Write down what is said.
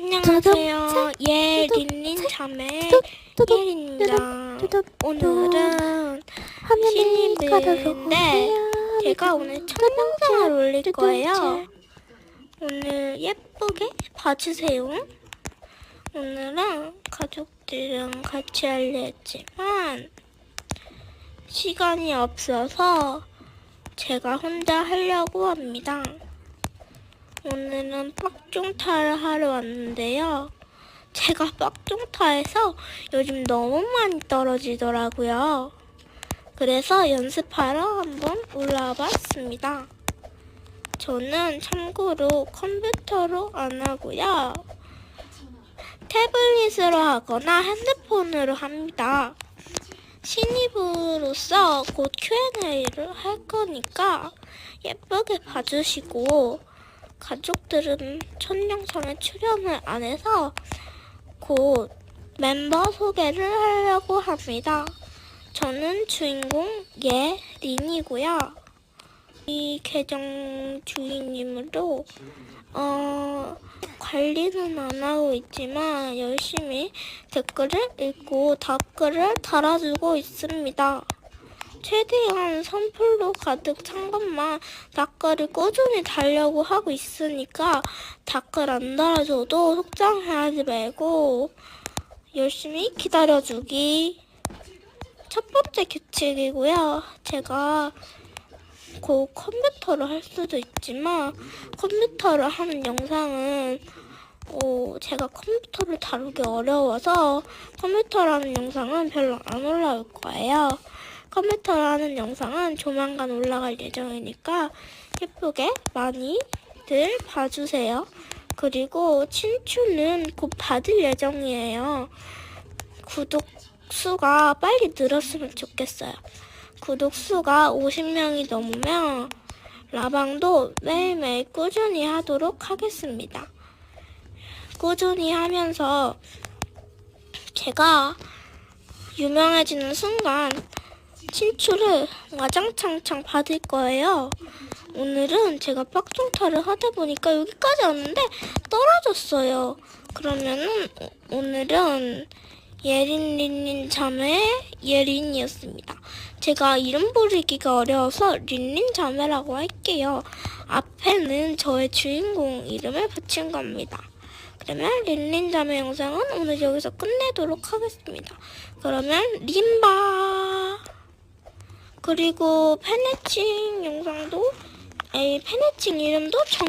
안녕하세요. 예, 린린 자매 예린입니다. 오늘은 신입인데 제가 오늘 첫 영상을 올릴 거예요. 오늘 예쁘게 봐주세요. 오늘은 가족들이랑 같이 하려 했지만 시간이 없어서 제가 혼자 하려고 합니다. 오늘은 빡종타를 하러 왔는데요. 제가 빡종타에서 요즘 너무 많이 떨어지더라고요. 그래서 연습하러 한번 올라와 봤습니다. 저는 참고로 컴퓨터로 안 하고요. 태블릿으로 하거나 핸드폰으로 합니다. 신입으로서 곧 Q&A를 할 거니까 예쁘게 봐주시고 가족들은 첫 영상에 출연을 안 해서 곧 멤버 소개를 하려고 합니다. 저는 주인공 예린이고요. 이 계정 주인님으로 어, 관리는 안 하고 있지만 열심히 댓글을 읽고 답글을 달아주고 있습니다. 최대한 선풀로 가득 찬 것만 댓글을 꾸준히 달려고 하고 있으니까 댓글 안 달아줘도 속상해하지 말고 열심히 기다려주기. 첫 번째 규칙이고요. 제가 곧 컴퓨터로 할 수도 있지만 컴퓨터로 하는 영상은 어, 제가 컴퓨터를 다루기 어려워서 컴퓨터로 하는 영상은 별로 안 올라올 거예요. 컴퓨터로 하는 영상은 조만간 올라갈 예정이니까 예쁘게 많이들 봐주세요. 그리고 친추는 곧 받을 예정이에요. 구독 수가 빨리 늘었으면 좋겠어요. 구독 수가 50명이 넘으면 라방도 매일매일 꾸준히 하도록 하겠습니다. 꾸준히 하면서 제가 유명해지는 순간 친추를 와장창창 받을 거예요. 오늘은 제가 빡종타를 하다 보니까 여기까지 왔는데 떨어졌어요. 그러면은 오- 오늘은 예린린린 자매 예린이었습니다. 제가 이름 부르기가 어려워서 린린 자매라고 할게요. 앞에는 저의 주인공 이름을 붙인 겁니다. 그러면 린린 자매 영상은 오늘 여기서 끝내도록 하겠습니다. 그러면 린바 그리고 페네칭 영상도 이 페네칭 이름도 정해